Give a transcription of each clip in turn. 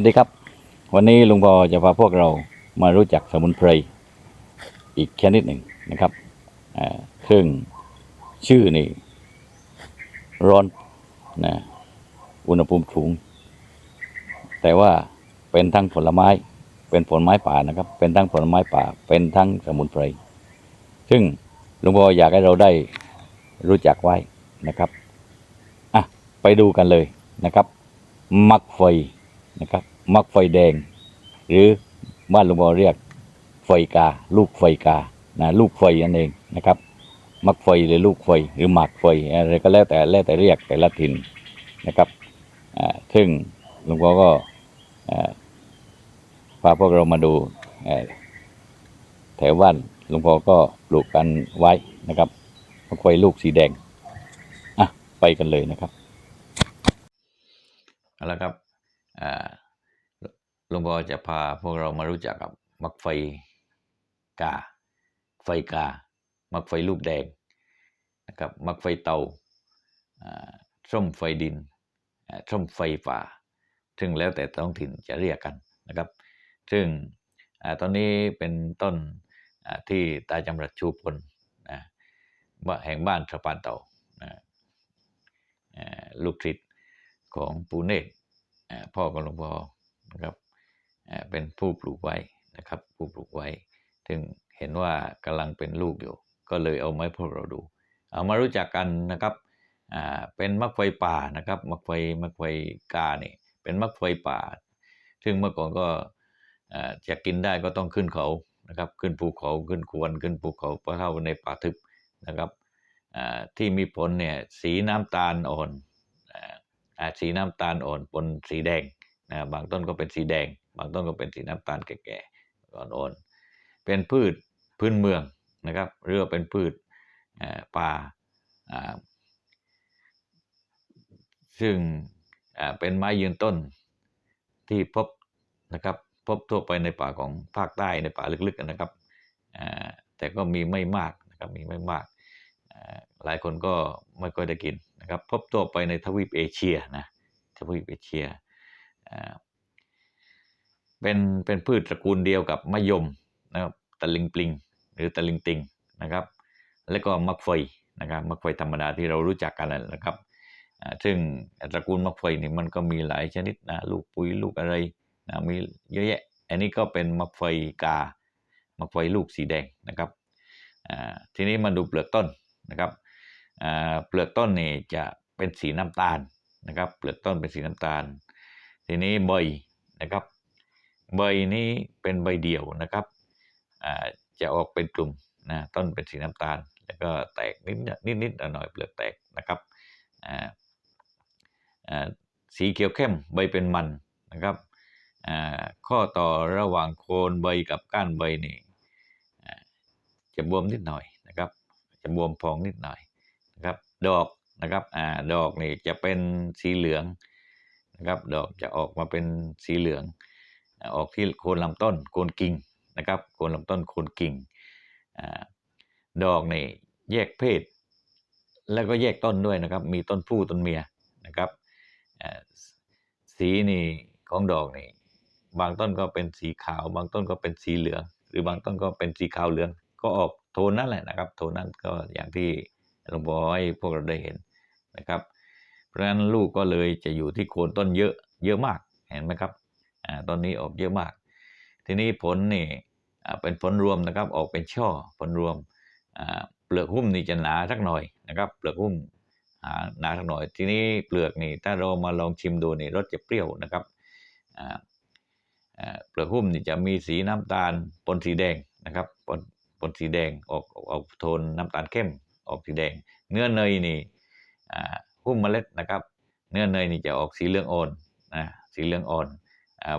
วัสดีครับ วันนี้ลุงพอจะพาพวกเรามารู้จักสมุนไพรอีกชนิดหนึ่งนะครับซึ่งชื่อนี่ร้อนนะอุณหภูมิสูง แต่ว่าเป็นทั้งผลไม้ เป็นผลไม้ป่านะครับ เป็นทั้งผลไม้ป่า เป็นทั้งสมุนไพร ซึ่งลุงพออยากให้เราได้รู้จักไว้นะครับ อะ ไปดูกันเลยนะครับ มักไฟ นะครับมักไฟแดง หรือบ้านลุงบอเรียกไฟกา ลูกไฟกานะลูกไฟนั่นเองนะครับ มักไฟหรือลูกไฟหรือหมากไฟอะไรก็แล้วแต่แล้วแต่เรียกแต่ละถิ่นนะครับซึ่งลุงพอก็พาพวกเรามาดูแถวบ้านลุงพอก็ปลูกกันไว้นะครับมักไฟลูกสีแดงอะไปกันเลยนะครับเอาละครับ หลวงพ่อจะพาพวกเรามารู้จักกับมักไฟกา ไฟกา มักไฟลูกแดงนะครับ มักไฟเตาส้มไฟดินส้มไฟป่า ซึ่งแล้วแต่ท้องถิ่นจะเรียกกันนะครับ ซึ่งอตอนนี้เป็นต้นที่ตาจำรัดชูพลนะบ้าแห่งบ้านสะพานเตาลูกศิษย์ของปูเนต พ่อของหลวงพ่อนะครับเป็นผู้ปลูกไว้นะครับผู้ปลูกไว้ถึงเห็นว่ากำลังเป็นลูกอยู่ ก็เลยเอามาให้พวกเราดู เอามารู้จักกันนะครับเป็นมะไฟป่านะครับมะไฟมะไฟกาเนี่ยเป็นมะไฟป่า ซึ่งเมื่อก่อนก็จะกินได้ก็ต้องขึ้นเขานะครับขึ้นภูเขาขึ้นควรขึ้นภูเขาเพราะเข้าในป่าทึบนะครับที่มีผลเนี่ยสีน้ำตาลอ่อน สีน้ำตาลอ่อนปนสีแดงนะบางต้นก็เป็นสีแดง บางต้นก็เป็นสีน้ำตาลแก่ๆอ่อนๆเป็นพืชพื้นเมืองนะครับหรือเป็นพืชป่าซึ่งเป็นไม้ยืนต้นที่พบนะครับพบทั่วไปในป่าของภาคใต้ในป่าลึกๆนะครับแต่ก็มีไม่มากนะครับมีไม่มาก หลายคนก็ไม่ค่อยได้กิน นะครับพบตัวไปในทวีปเอเชียนะทวีปเอเชียเป็นเป็นพืชตระกูลเดียวกับมะยมนะครับตะลิงปลิง หรือตะลิงติงนะครับ แล้วก็มักไฟนะครับมักไฟธรรมดาที่เรารู้จักกันนั่นแหละนะครับอ่าซึ่งตระกูลมักไฟนี่มันก็มีหลายชนิดนะลูกปุยลูกอะไรนะมีเยอะแยะ อันนี้ก็เป็นมักไฟกามักไฟลูกสีแดงนะครับอ่าทีนี้มาดูเปลือกต้นนะครับ เปลือกต้นนี่จะเป็นสีน้ำตาลนะครับเปลือกต้นเป็นสีน้ำตาล ทีนี้ใบนะครับใบนี้เป็นใบเดี่ยวนะครับจะออกเป็นกลุ่มนะต้นเป็นสีน้ำตาล แล้วก็แตกนิดนิดนิดหน่อยเปลือกแตกนะครับสีเขียวเข้มใบเป็นมันนะครับข้อต่อระหว่างโคนใบกับก้านใบนี่จะบวมนิดหน่อยนะครับ จะบวมพองนิดหน่อย นะครับดอกนะครับอ่าดอกนี่จะเป็นสีเหลืองนะครับดอกจะออกมาเป็นสีเหลือง ออกที่โคนลำต้นโคนกิ่งนะครับโคนลำต้นโคนกิ่งอ่าดอกนี่แยกเพศ แล้วก็แยกต้นด้วยนะครับ มีต้นผู้ต้นเมียนะครับอ่าสีนี่ของดอกนี่บางต้นก็เป็นสีขาว บางต้นก็เป็นสีเหลือง หรือบางต้นก็เป็นสีขาวเหลือง ก็ออกโทนนั่นแหละนะครับ โทนนั้นก็อย่างที่ หลวงพ่อให้พวกเราได้เห็นนะครับ เพราะฉะนั้นลูกก็เลยจะอยู่ที่โคนต้นเยอะเยอะมากเห็นไหมครับอ่าต้นนี้ออกเยอะมาก ทีนี้ผลนี่เป็นผลรวมนะครับออกเป็นช่อผลรวมเปลือกหุ้มนี่จะหนาสักหน่อยนะครับเปลือกหุ้มหนาสักหน่อย ทีนี้เปลือกนี่ถ้าเรามาลองชิมดูนี่รสจะเปรี้ยวนะครับเปลือกหุ้มนี่จะมีสีน้ำตาลปนสีแดงนะครับปนปนสีแดงออกออกโทนน้ำตาลเข้ม ออกสีแดง เนื้อเนยนี่หุ้มเมล็ดนะครับ เนื้อเนยนี่จะออกสีเหลืองอ่อนนะสีเหลืองอ่อน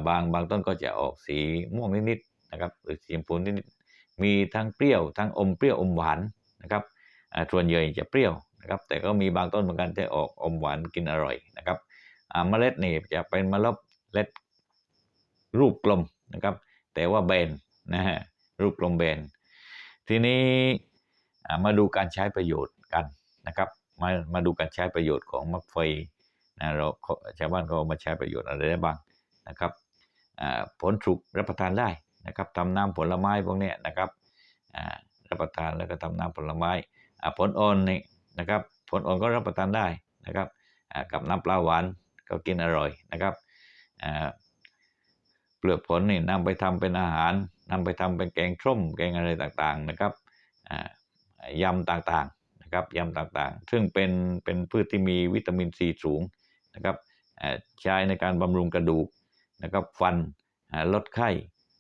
บางบางต้นก็จะออกสีม่วงนิดๆนะครับหรือสีชมพูนิดๆมีทั้งเปรี้ยวทั้งอมเปรี้ยวอมหวานนะครับส่วนใหญ่จะเปรี้ยวนะครับแต่ก็มีบางต้นเหมือนกันที่ออกอมหวานกินอร่อยนะครับเมล็ดนี่จะเป็นเมล็ดเล็ดรูปกลมนะครับ แต่ว่าแบนนะฮะรูปกลมแบนทีนี้ มาดูการใช้ประโยชน์กันนะครับ มามาดูการใช้ประโยชน์ของมะไฟนะเราชาวบ้านก็เอามาใช้ประโยชน์อะไรได้บ้างนะครับผลสุกรับประทานได้นะครับทำน้ำผลไม้พวกนี้นะครับรับประทานแล้วก็ทำน้ำผลไม้ผลอ่อนนี่นะครับผลอ่อนก็รับประทานได้นะครับกับน้ำปลาหวานก็กินอร่อยนะครับเปลือกผลนี่นำไปทำเป็นอาหารนำไปทำเป็นแกงส้มแกงอะไรต่างๆนะครับ ยำต่างๆนะครับยำต่างๆ ซึ่งเป็นเป็นพืชที่มีวิตามินซีสูงนะครับใช้ในการบำรุงกระดูกนะครับฟันลดไข้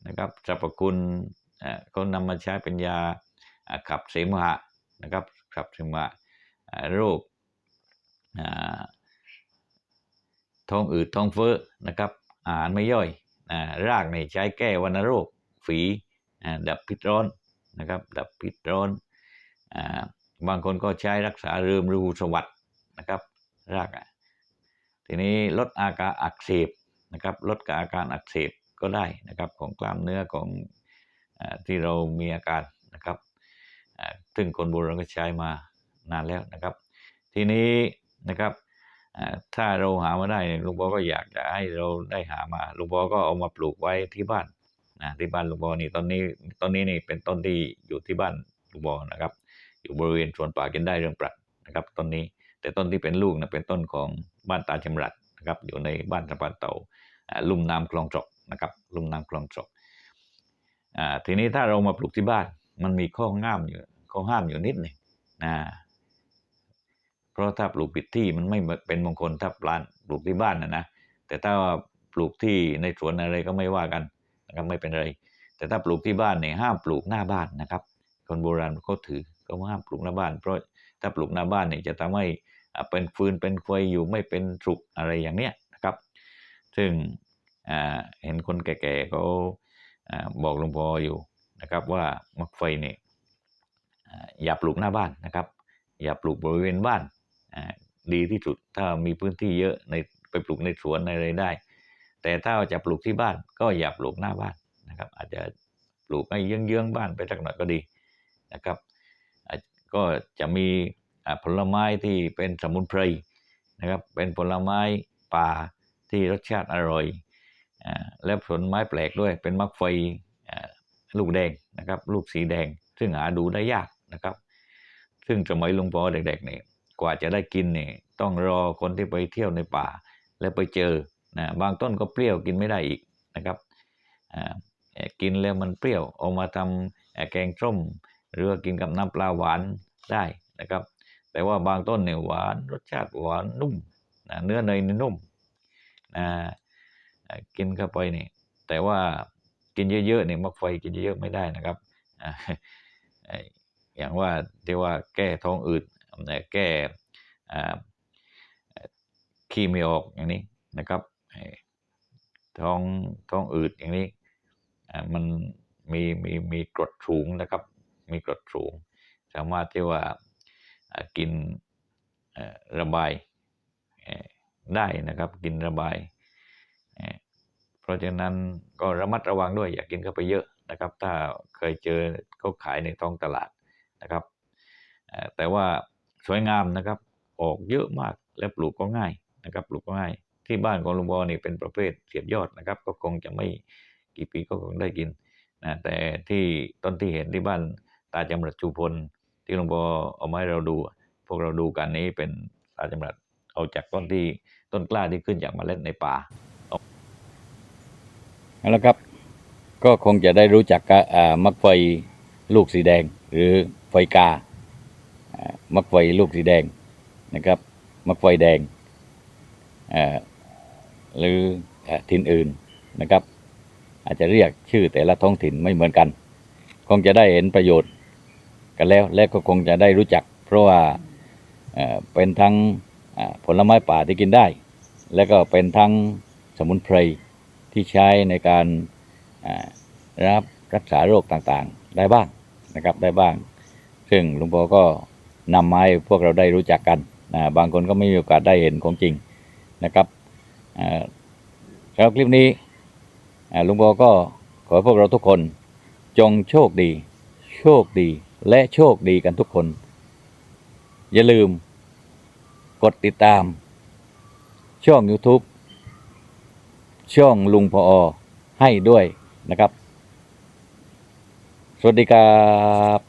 นะครับสรรพคุณเขานำมาใช้เป็นยาขับเสมหะนะครับขับเสมหะโรคท้องอืดท้องเฟ้อนะครับอาหารไม่ย่อยอรากในใช้แก้วัณโรค ฝีดับพิษร้อนนะครับดับพิษร้อน บางคนก็ใช้รักษาเริมรูสวัสดนะครับรากทีนี้ลดอาการอักเสบนะครับลดอาการอักเสบก็ได้นะครับของกล้ามเนื้อของอที่เรามีอาการนะครับซึ่งคนโบราณก็ใช้มานานแล้วนะครับ ทีนี้นะครับถ้าเราหามาได้ลุงปอก็อยากจะให้เราได้หามาลุงปอก็เอามาปลูกไว้ที่บ้านนะที่บ้านลุงปอนี่ตอนนี้ตอนนี้นี่เป็นต้นที่อยู่ที่บ้านลุงปอนะครับ อยู่บริเวณสวนป่ากินได้เรื่องปรัดนะครับต้นนี้ แต่ต้นที่เป็นลูกนะเป็นต้นของบ้านตาจำรัดนะครับอยู่ในบ้านสะพานเต่าลุ่มน้ำคลองจกนะครับลุ่มน้ำคลองจกอ่าทีนี้ถ้าเรามาปลูกที่บ้านมันมีข้อห้ามอยู่ข้อห้ามอยู่นิดหนึ่งนะเพราะถ้าปลูกผิดที่มันไม่เป็นมงคลถ้าปลานปลูกที่บ้านนะนะแต่ถ้าปลูกที่ในสวนอะไรก็ไม่ว่ากันนะครับไม่เป็นไร แต่ถ้าปลูกที่บ้านเนี่ยห้ามปลูกหน้าบ้านนะครับ คนโบราณเขาถือ เขาห้ามปลูกหน้าบ้าน เพราะถ้าปลูกหน้าบ้านเนี่ยจะทำให้เป็นฟืนเป็นไฟอยู่ไม่เป็นสุกอะไรอย่างเนี้ยนะครับ ซึ่งเห็นคนแก่ๆเขาบอกหลวงพ่ออยู่นะครับว่ามักไฟเนี่ยอย่าปลูกหน้าบ้านนะครับ อย่าปลูกบริเวณบ้านดีที่สุดถ้ามีพื้นที่เยอะในไปปลูกในสวนในอะไรได้ แต่ถ้าจะปลูกที่บ้านก็อย่าปลูกหน้าบ้านนะครับ อาจจะปลูกให้เยื้องๆบ้านไปสักหน่อยก็ดีนะครับ ก็จะมีผลไม้ที่เป็นสมุนไพรนะครับเป็นผลไม้ป่าที่รสชาติอร่อยอและผลไม้แปลกด้วยเป็นมักไฟอ่าลูกแดงนะครับลูกสีแดง ซึ่งหาดูได้ยากนะครับ ซึ่งสมัยหลุงพ่อเด็กๆเนี่ยกว่าจะได้กินเนี่ยต้องรอคนที่ไปเที่ยวในป่า แล้วไปเจอนะบางต้นก็เปรี้ยวกินไม่ได้อีกนะครับกินแล้วมันเปรี้ยวเอามาทำแกงส้ม หรือว่ากินกับน้ำปลาหวานได้นะครับ แต่ว่าบางต้นเนี่ยหวานรสชาติหวานนุ่มนะเนื้อเนยนี่นุ่มนะกินเข้าไปเนี่ยแต่ว่ากินเยอะๆเนี่ยมักไฟกินเยอะๆไม่ได้นะครับอย่างว่าที่ว่าแก้ท้องอืดแก้อ่ขี้ไม่ออกอย่างนี้นะครับท้องท้องอืดอย่างนี้มันมีมีมีกรดสูงนะครับ มีกรดสูง สามารถที่ว่ากินระบายได้นะครับกินระบาย เพราะฉะนั้นก็ระมัดระวังด้วยอย่ากินเข้าไปเยอะนะครับ ถ้าเคยเจอเขาขายในท้องตลาดนะครับ แต่ว่าสวยงามนะครับออกเยอะมากและปลูกก็ง่ายนะครับปลูกก็ง่าย ที่บ้านของลุงบอนี่เป็นประเภทเสียบยอดนะครับ ก็คงจะไม่กี่ปีก็คงได้กินนะแต่ที่ต้นที่เห็นที่บ้าน ตาจำรัดจูพลที่หลวงพ่อเอามาให้เราดู พวกเราดูกันนี้เป็นตาจำรัดเอาจากต้นที่ต้นกล้าที่ขึ้นจากเมล็ดในป่าเอาละครับ ก็คงจะได้รู้จักกับมักไฟลูกสีแดง หรือไฟกา มักไฟลูกสีแดงนะครับ มักไฟแดงหรืออถิ่นอื่นนะครับ อาจจะเรียกชื่อแต่ละท้องถิ่นไม่เหมือนกัน คงจะได้เห็นประโยชน์ กันแล้ว และก็คงจะได้รู้จัก เพราะว่าเป็นทั้งผลไม้ป่าที่กินได้ และก็เป็นทั้งสมุนไพรที่ใช้ในการรับรักษาโรคต่างๆ ได้บ้างนะครับได้บ้าง ซึ่งหลวงพ่อก็นำมาให้พวกเราได้รู้จักกันนะบางคนก็ไม่มีโอกาสได้เห็นของจริงนะครับสำหรับคลิปนี้หลวงพ่อก็ขอให้พวกเราทุกคนจงโชคดี โชคดี และโชคดีกันทุกคน อย่าลืม กดติดตาม ช่อง YouTube ช่องลุงพออให้ด้วยนะครับ สวัสดีครับ